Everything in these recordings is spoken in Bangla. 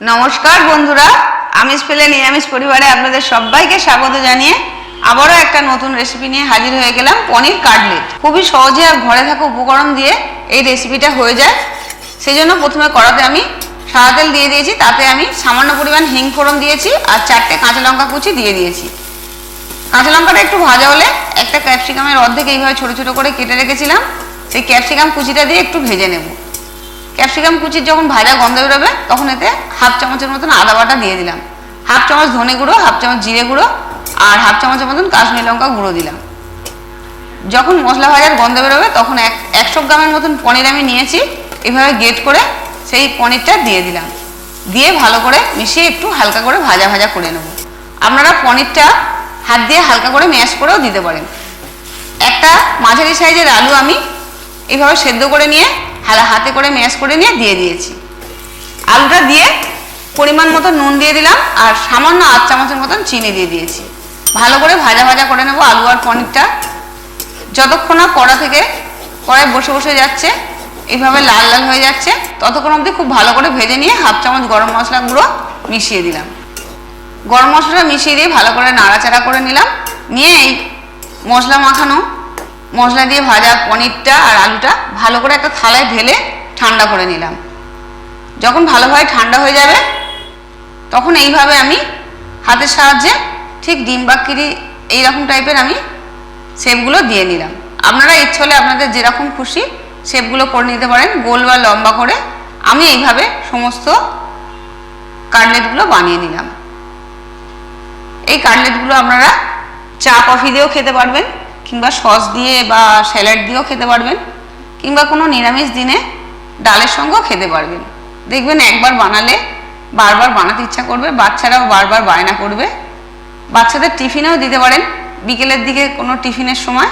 নমস্কার বন্ধুরা আমিষ পেলে নিরামিষ পরিবারে আপনাদের সবাইকে স্বাগত জানিয়ে আবারও একটা নতুন রেসিপি নিয়ে হাজির হয়ে গেলাম, পনির কাটলেট। খুবই সহজে আর ঘরে থাকা উপকরণ দিয়ে এই রেসিপিটা হয়ে যায়। সেই জন্য প্রথমে কড়াতে আমি সাদা তেল দিয়ে দিয়েছি, তাতে আমি সামান্য পরিমাণ হিং ফোড়ন দিয়েছি আর চারটে কাঁচা লঙ্কা কুচি দিয়ে দিয়েছি। কাঁচা লঙ্কাটা একটু ভাজা হলে একটা ক্যাপসিকামের অর্ধেক এইভাবে ছোট ছোট করে কেটে রেখেছিলাম, সেই ক্যাপসিকাম কুচিটা দিয়ে একটু ভেজে নেব। ক্যাপসিকাম কুচির যখন ভাজা গন্ধ বেরোবে, তখন এতে হাফ চামচের মতন আদা বাটা দিয়ে দিলাম। হাফ চামচ ধনে গুঁড়ো, হাফ চামচ জিরে গুঁড়ো, আর হাফ চামচের মতন কাশ্মীর লঙ্কা গুঁড়ো দিলাম। যখন মশলা ভাজার গন্ধ বেরোবে, তখন এক, একশো গ্রামের মতন পনির আমি নিয়েছি, এভাবে গেট করে সেই পনিরটা দিয়ে দিলাম। দিয়ে ভালো করে মিশিয়ে একটু হালকা করে ভাজা ভাজা করে নেব। আপনারা পনিরটা হাত দিয়ে হালকা করে ম্যাশ করেও দিতে পারেন। একটা মাঝারি সাইজের আলু আমি এইভাবে সেদ্ধ করে নিয়ে হাতে করে ম্যাশ করে নিয়ে দিয়ে দিয়েছি। আলুটা দিয়ে পরিমাণ মতো নুন দিয়ে দিলাম আর সামান্য আধ চামচের মতন চিনি দিয়ে দিয়েছি। ভালো করে ভাজা ভাজা করে নেব আলু আর পনিরটা। যতক্ষণ না কড়া থেকে কড়াই বসে বসে যাচ্ছে এইভাবে লাল লাল হয়ে যাচ্ছে, ততক্ষণ অবধি খুব ভালো করে ভেজে নিয়ে হাফ চামচ গরম মশলা গুঁড়ো মিশিয়ে দিলাম। গরম মশলাটা মিশিয়ে দিয়ে ভালো করে নাড়াচাড়া করে নিলাম। নিয়ে এই মশলা মাখানো মশলা দিয়ে ভাজা পনিরটা আর আলুটা ভালো করে একটা থালায় ঢেলে ঠান্ডা করে নিলাম। যখন ভালোভাবে ঠান্ডা হয়ে যাবে, তখন এইভাবে আমি হাতের সাহায্যে ঠিক ডিম বাক্কিরি এইরকম টাইপের আমি শেপগুলো দিয়ে নিলাম। আপনারা ইচ্ছে হলে আপনাদের যেরকম খুশি শেপগুলো করে নিতে পারেন, গোল বা লম্বা করে। আমি এইভাবে সমস্ত কাটলেটগুলো বানিয়ে নিলাম। এই কাটলেটগুলো আপনারা চা কফি দিয়েও খেতে পারবেন। কিংবা সস দিয়ে বা স্যালাড দিয়েও খেতে পারবেন, কিংবা কোনো নিরামিষ দিনে ডালের সঙ্গেও খেতে পারবেন। দেখবেন একবার বানালে বারবার বানাতে ইচ্ছা করবে, বাচ্চারাও বারবার বায়না করবে। বাচ্চাদের টিফিনেও দিতে পারেন, বিকেলের দিকে কোনো টিফিনের সময়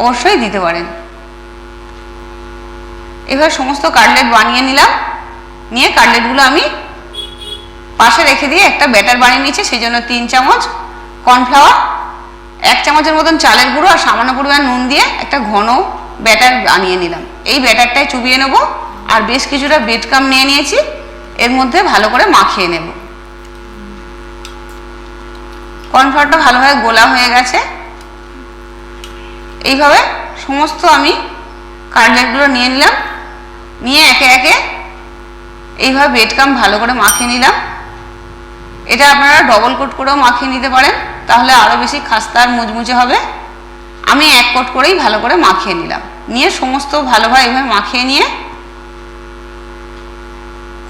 অবশ্যই দিতে পারেন। এবার সমস্ত কাটলেট বানিয়ে নিলাম, নিয়ে কাটলেটগুলো আমি পাশে রেখে দিয়ে একটা ব্যাটার বানিয়ে নিয়েছি সেই জন্য তিন চামচ কর্নফ্লাওয়ার এক চামচের মতন চালের গুঁড়ো আর সামান্য পরিমাণ নুন দিয়ে একটা ঘন ব্যাটার বানিয়ে নিলাম। এই ব্যাটারটাই চুবিয়ে নেব আর বেশ কিছুটা বেডকাম নিয়ে নিয়েছি। এর মধ্যে ভালো করে মাখিয়ে নেব। কর্নফ্লাওয়ারটা ভালোভাবে গোলা হয়ে গেছে। এইভাবে সমস্ত আমি কাটলেটগুলো নিয়ে নিলাম। নিয়ে একে একে এইভাবে বেডকাম ভালো করে মাখিয়ে নিলাম। এটা আপনারা ডবল কোট করেও মাখিয়ে নিতে পারেন। তাহলে আরও বেশি খাস্তা আর মুচমুচে হবে। আমি এক কোট করেই ভালো করে মাখিয়ে নিলাম। নিয়ে সমস্ত ভালোভাবে এইভাবে মাখিয়ে নিয়ে,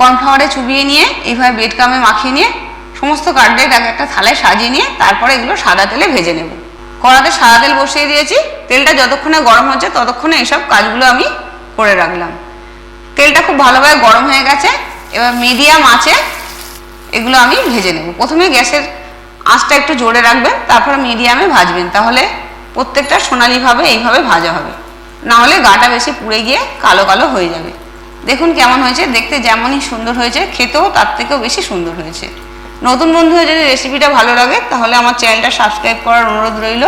কর্নফ্লাওয়ারে চুবিয়ে নিয়ে এইভাবে বেডকামে মাখিয়ে নিয়ে, সমস্ত আগে একটা থালায় সাজিয়ে নিয়ে, তারপরে এগুলো সাদা তেলে ভেজে নেব। কড়াতে সাদা তেল বসিয়ে দিয়েছি। তেলটা যতক্ষণে গরম হচ্ছে ততক্ষণে এইসব কাজগুলো আমি করে রাখলাম। তেলটা খুব ভালোভাবে গরম হয়ে গেছে। এবার মিডিয়াম আঁচে এগুলো আমি ভেজে নেব। প্রথমে গ্যাসের আঁচটা একটু জোরে রাখবেন তারপরে মিডিয়ামে ভাজবেন। তাহলে প্রত্যেকটা সোনালিভাবে এইভাবে ভাজা হবে। না হলে গাটা বেশি পুড়ে গিয়ে কালো কালো হয়ে যাবে। দেখুন কেমন হয়েছে, দেখতে যেমনই সুন্দর হয়েছে, খেতেও তার থেকেও বেশি সুন্দর হয়েছে। নতুন বন্ধু যদি রেসিপিটা ভালো লাগে, তাহলে আমার চ্যানেলটা সাবস্ক্রাইব করার অনুরোধ রইল।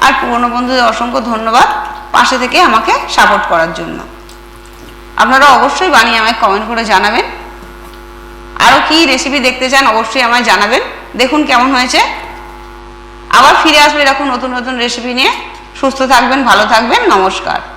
আর পুরনো বন্ধুদের অসংখ্য ধন্যবাদ পাশে থেকে আমাকে সাপোর্ট করার জন্য। আপনারা অবশ্যই বানিয়ে আমায় কমেন্ট করে জানাবেন। আরও কী রেসিপি দেখতে চান অবশ্যই আমায় জানাবেন। দেখুন কেমন হয়েছে। আবার ফিরে আসবে এরকম নতুন নতুন রেসিপি নিয়ে। সুস্থ থাকবেন, ভালো থাকবেন, নমস্কার।